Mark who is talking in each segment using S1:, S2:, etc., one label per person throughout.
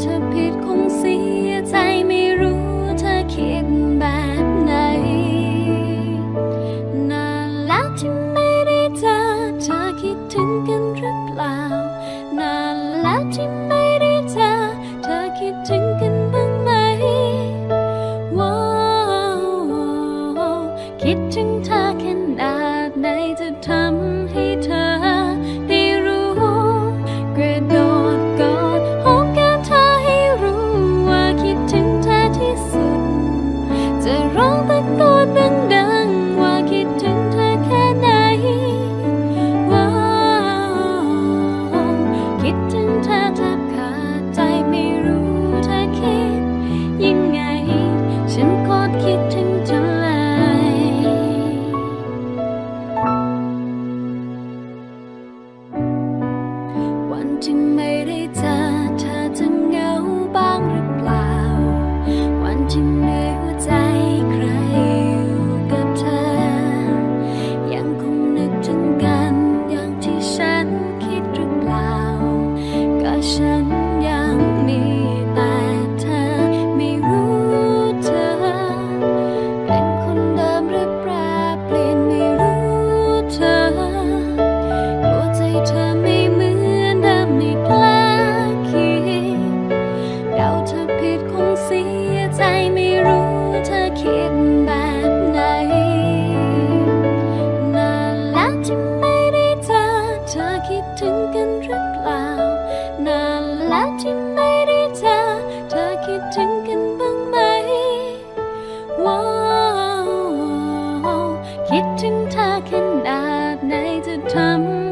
S1: เธอผิดคงเสียใจไม่รู้เธอคิดแบบไหนนานแล้วที่ไม่ได้เจอเธอคิดถึงกันหรือเปล่านานแล้วที่ไม่ได้เจอเธอคิดถึงกันบ้างไหมว้าวคิดถึงเธอขนาดไหนจะทำ ใจไม่รู้เธอคิดแบบไหนนานแล้วที่ไม่ได้เจอเธอคิดถึงกันหรือเปล่านานแล้วที่ไม่ได้เจอเธอคิดถึงกันบ้างไหมว้คิดถึงเธอขนาดไหนจะทำ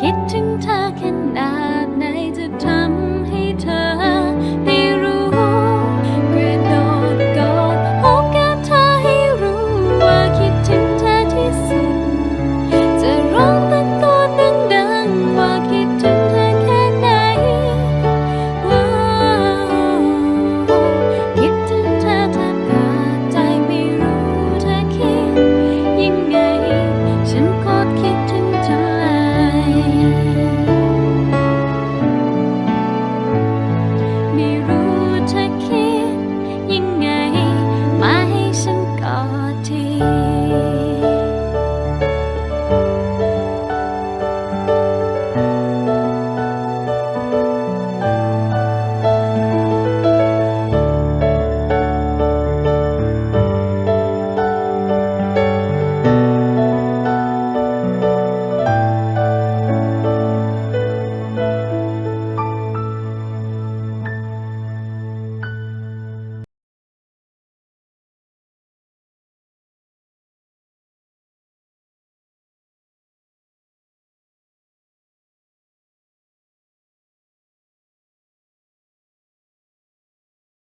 S1: คิดถึงเธอแค่ไหน